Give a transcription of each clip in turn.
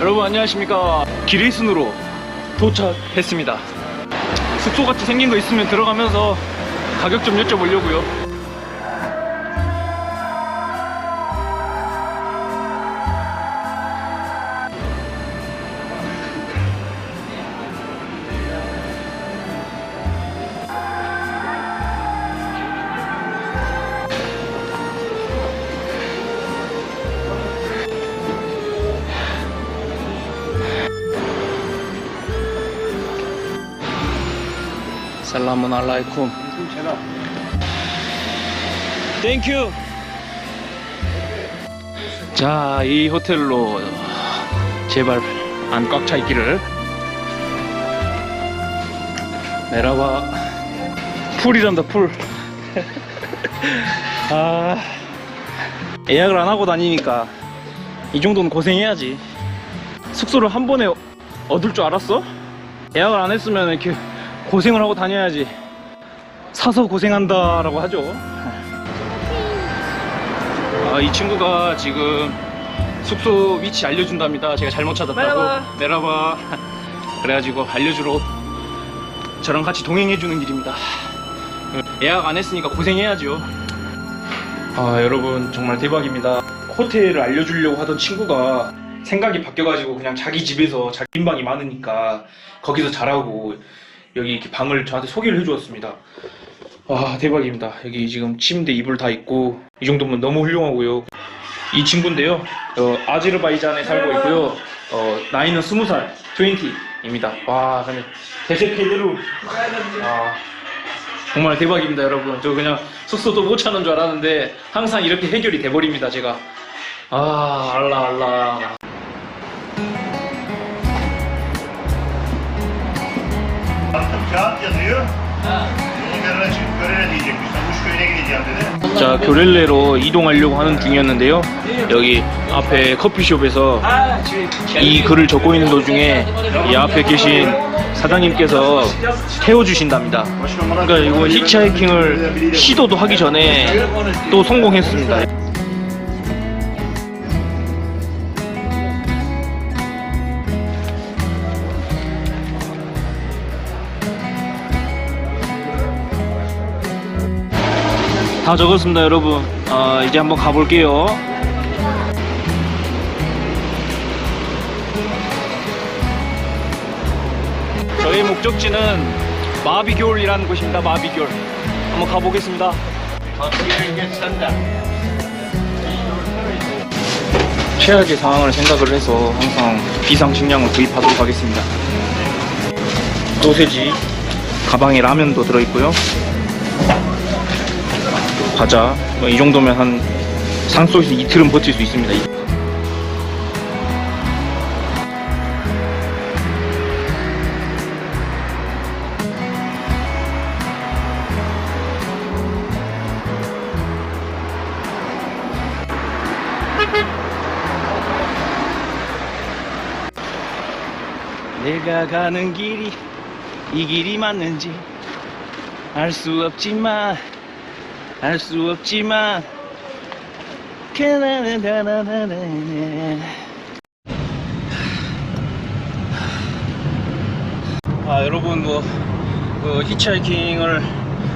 여러분 안녕하십니까? 기레이순으로 도착했습니다. 숙소같이 생긴 거 있으면 들어가면서 가격 좀 여쭤보려고요 살라문 알라이쿰 땡큐 자 이 호텔로 제발 안 꽉 차 있기를. 내려와. 풀이란다 풀. 아, 예약을 안 하고 다니니까 이 정도는 고생해야지. 숙소를 한 번에 얻을 줄 알았어? 예약을 안 했으면 이렇게 고생을 하고 다녀야지. 사서 고생한다 라고 하죠. 아, 이 친구가 지금 숙소 위치 알려준답니다. 제가 잘못 찾았다고. 내려봐. 그래가지고 알려주러 저랑 같이 동행해주는 길입니다. 예약 안 했으니까 고생해야죠. 아 여러분 정말 대박입니다. 호텔을 알려주려고 하던 친구가 생각이 바뀌어가지고 그냥 자기 집에서 자기 빈방이 많으니까 거기서 자라고 여기 이렇게 방을 저한테 소개를 해주었습니다. 와 대박입니다. 여기 지금 침대 이불 다 있고 이 정도면 너무 훌륭하고요. 이 친구인데요. 어, 아제르바이잔에 살고 있고요. 어, 나이는 20살, 20입니다. 와 근데 대세 페드로 아, 정말 대박입니다 여러분. 저 그냥 숙소도 못 찾는 줄 알았는데 항상 이렇게 해결이 돼버립니다 제가. 아 알라 알라. Kağıt yazıyor. Yolun kenarına çıkıp görene diyecekmiş. Muş köyüne gideceğim dedi. 자 교렐레로 이동하려고 하는 중이었는데요. 여기 앞에 커피숍에서 이 글을 적고 있는 도중에 이 앞에 계신 사장님께서 태워주신답니다. 그러니까 이거 히치하이킹을 시도도 하기 전에 또 성공했습니다. 다 적었습니다, 여러분. 어, 이제 한번 가볼게요. 저희 목적지는 마비교울이라는 곳입니다. 마비교울. 한번 가보겠습니다. 최악의 상황을 생각을 해서 항상 비상식량을 구입하도록 하겠습니다. 소세지, 가방에 라면도 들어있고요. 과자 뭐 이 정도면 한 산속에서 이틀은 버틸 수 있습니다. 내가 가는 길이 이 길이 맞는지 알 수 없지만 알 수 없지만 아 여러분 뭐 그 히치하이킹을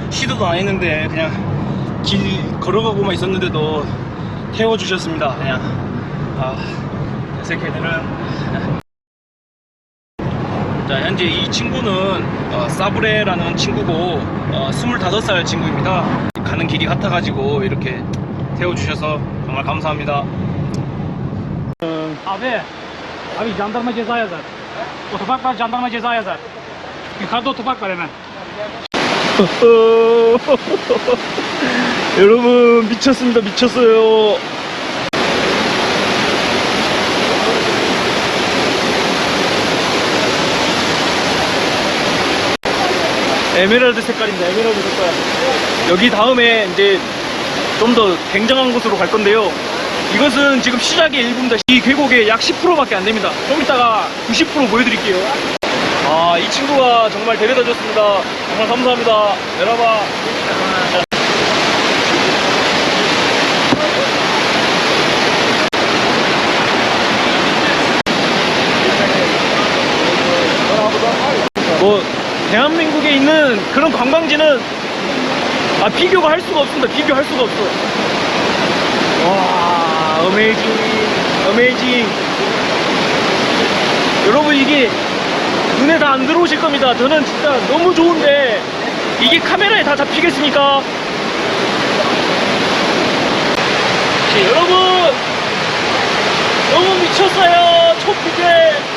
시도도 안 했는데 그냥 길 걸어가고만 있었는데도 태워주셨습니다. 그냥. 아 새끼들은 자, 현재 이 친구는 어, 사브레라는 친구고 어, 25살 친구입니다. 가는 길이 같아가지고 이렇게 태워주셔서 정말 감사합니다. Abi, abi jandarma ceza yazar. Otopark var jandarma ceza yazar. Yukarıda otopark var hemen. 여러분 미쳤습니다 미쳤어요 에메랄드 색깔입니다. 에메랄드 색깔. 여기 다음에 이제 좀 더 굉장한 곳으로 갈 건데요. 이것은 지금 시작의 일부입니다. 이 계곡의 약 10%밖에 안 됩니다. 좀 이따가 90% 보여드릴게요. 아, 이 친구가 정말 데려다 줬습니다. 정말 감사합니다. 내려봐. 뭐, 대한민국에 있는 그런 관광지는 아 비교가 할 수가 없습니다. 비교할 수가 없어. 와, 어메이징, 어메이징. 여러분 이게 눈에 다 안 들어오실 겁니다. 저는 진짜 너무 좋은데 이게 카메라에 다 잡히겠습니까? 자, 여러분 너무 미쳤어요. 초피제.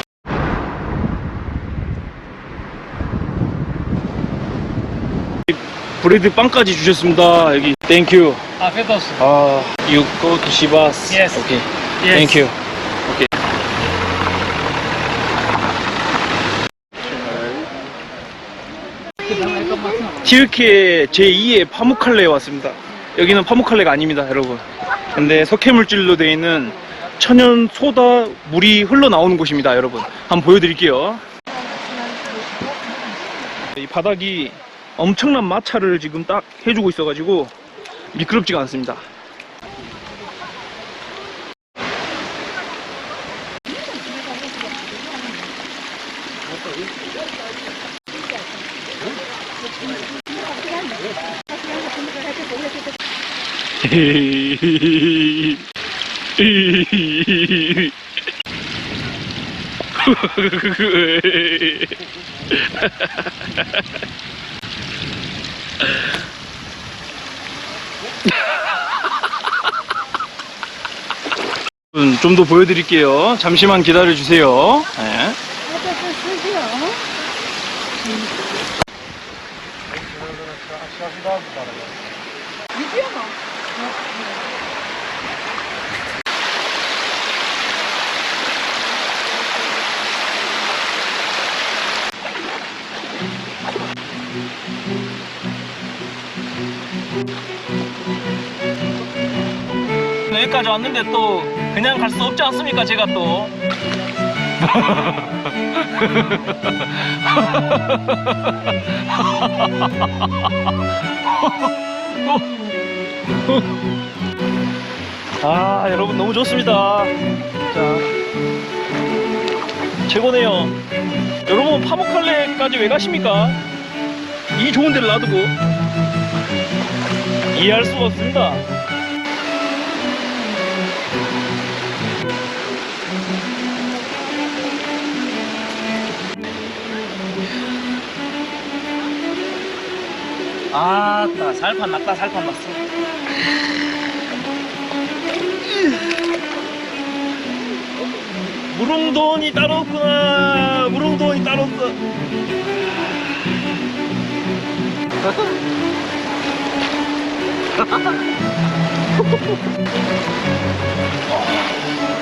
브레드 빵까지 주셨습니다. 여기 땡큐. Afiyet olsun. 아, you go to Shibas. Yes. Okay. Yes. Thank you. Okay. 튀르키예 제2의 파무칼레에 왔습니다. 여기는 파무칼레가 아닙니다, 여러분. 근데 석회물질로 되어 있는 천연 소다 물이 흘러나오는 곳입니다, 여러분. 한번 보여드릴게요. 이 바닥이 엄청난 마찰을 지금 딱 해주고 있어가지고 미끄럽지가 않습니다. 좀 더 보여드릴게요. 잠시만 기다려주세요. 네. 여기까지 왔는데 또 그냥 갈 수 없지 않습니까 제가 또? 아 여러분 너무 좋습니다. 자 최고네요. 여러분 파묵칼레까지 왜 가십니까? 이 좋은 데를 놔두고 이해할 수가 없습니다 아따 살판 났다 살판 났어. 무릉돈이 따로 없구나 무릉돈이 따로 없어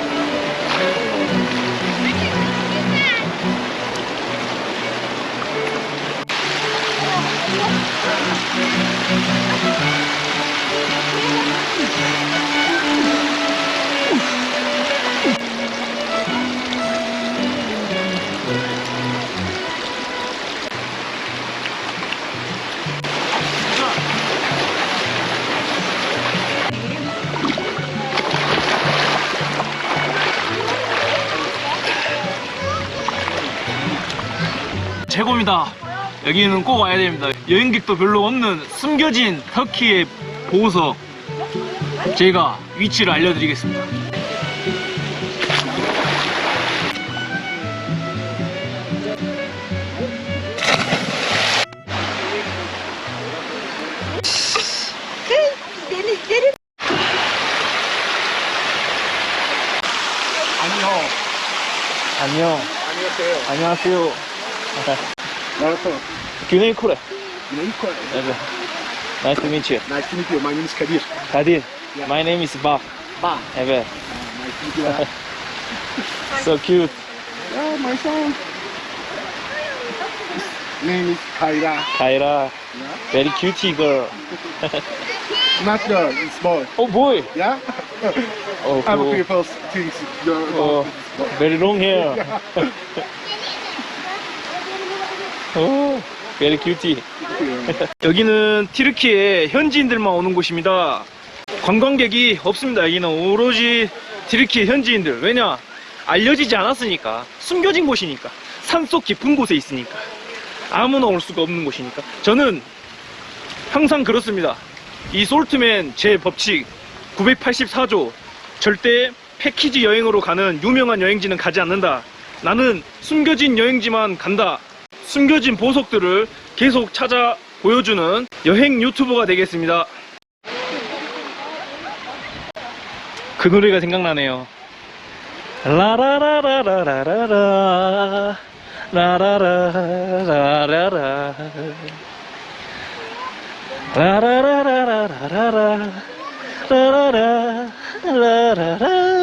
최고입니다. 여기는 꼭 와야 됩니다. 여행객도 별로 없는 숨겨진 터키의 보석. 제가 위치를 알려드리겠습니다. Denizleri 안녕. 안녕하세요. 안녕하세요. Güney Kore. Güney Kore. Evet. Nice to meet you. Nice to meet you. My name is Kadir. Kadir. My name is Ba. Bah. Evet. Nice to meet you. So cute. yeah, my son. Name is Kaira. Kaira. Very cutie girl. Not girl, it's boy. Oh boy. Yeah? Oh, Other cool. people think you're Oh, very long hair. oh, very. 여기는 티르키의 현지인들만 오는 곳입니다. 관광객이 없습니다. 여기는 오로지 티르키의 현지인들. 왜냐? 알려지지 않았으니까. 숨겨진 곳이니까. 산속 깊은 곳에 있으니까. 아무나 올 수가 없는 곳이니까. 저는 항상 그렇습니다. 이 솔트맨 제 법칙 984조 절대 패키지 여행으로 가는 유명한 여행지는 가지 않는다. 나는 숨겨진 여행지만 간다. 숨겨진 보석들을 계속 찾아 보여주는 여행 유튜버가 되겠습니다. 그 노래가 생각나네요. 라라라라라라라 라라라라라라 라라라라라라라 라라라 라라라